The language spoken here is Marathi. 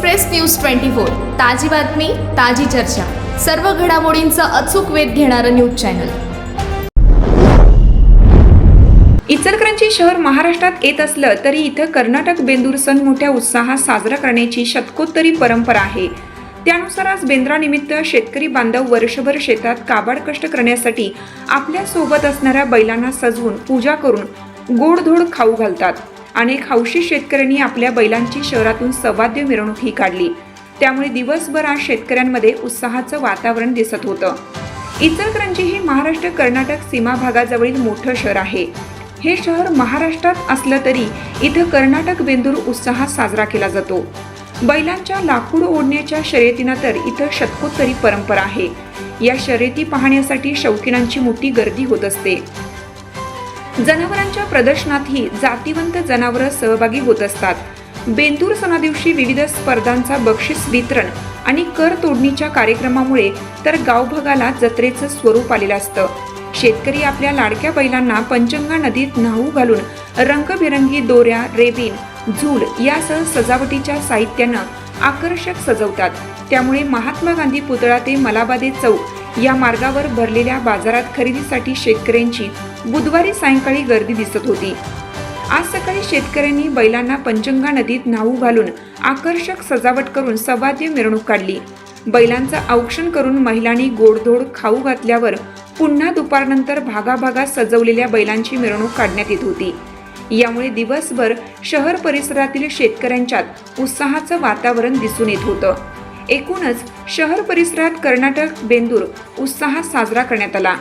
एक्सप्रेस न्यूज ट्वेंटी फोर ताजी बातमी ताजी चर्चा. सर्व घडामोडींचा अचूक वेध घेणारं न्यूज चॅनल. इचलकरंजी शहर महाराष्ट्रात येत असलं तरी इथं कर्नाटक बेंदूर सण मोठ्या उत्साहात साजरा करण्याची शतकोत्तरी परंपरा आहे. त्यानुसार आज बेंद्रानिमित्त शेतकरी बांधव वर्षभर शेतात काबाड कष्ट करण्यासाठी आपल्यासोबत असणाऱ्या बैलांना सजवून पूजा करून गोडधोड खाऊ घालतात. अनेक हौशी शेतकऱ्यांनी आपल्या बैलांची शहरातून सवाद्य मिरवणूक ही काढली. त्यामुळे दिवसभर आज शेतकऱ्यांमध्ये उत्साहाचं वातावरण दिसत होतं. इचलकरंजी हे महाराष्ट्र कर्नाटक सीमा भागाजवळील मोठं शहर आहे. हे शहर महाराष्ट्रात असलं तरी इथं कर्नाटक बेंदूर उत्साहात साजरा केला जातो. बैलांच्या लाकूड ओढण्याच्या शर्यतीनं तर इथं शतकोत्तरी परंपरा आहे. या शर्यती पाहण्यासाठी शौकीनांची मोठी गर्दी होत असते. जनावरांच्या प्रदर्शनातही जातीवंत जनावरं सहभागी होत असतात. बेंदूर सणादिवशी विविध स्पर्धांचा बक्षीस वितरण आणि कर तोडणीच्या कार्यक्रमामुळे तर गावभागाला जत्रेचं स्वरूप आलेलं असतं. शेतकरी आपल्या लाडक्या बैलांना पंचंगा नदीत न्हाऊ घालून रंगबिरंगी दोऱ्या रेबीन झूल यासह सजावटीच्या साहित्यानं आकर्षक सजवतात. त्यामुळे महात्मा गांधी पुतळा ते मलाबादे चौक या मार्गावर भरलेल्या बाजारात खरेदीसाठी शेतकऱ्यांची बुधवारी सायंकाळी गर्दी दिसत होती. आज सकाळी शेतकऱ्यांनी बैलांना पंचंगा नदीत न्हाऊ घालून आकर्षक सजावट करून सवाद्य मिरवणूक काढली. बैलांचं औक्षण करून महिलांनी गोडधोड खाऊ घातल्यावर पुन्हा दुपारनंतर भागाभागात सजवलेल्या बैलांची मिरवणूक काढण्यात येत होती. यामुळे दिवसभर शहर परिसरातील शेतकऱ्यांच्यात उत्साहाचं वातावरण दिसून येत होतं. एकूणच शहर परिसरात कर्नाटक बेंदूर उत्साहात साजरा करण्यात आला.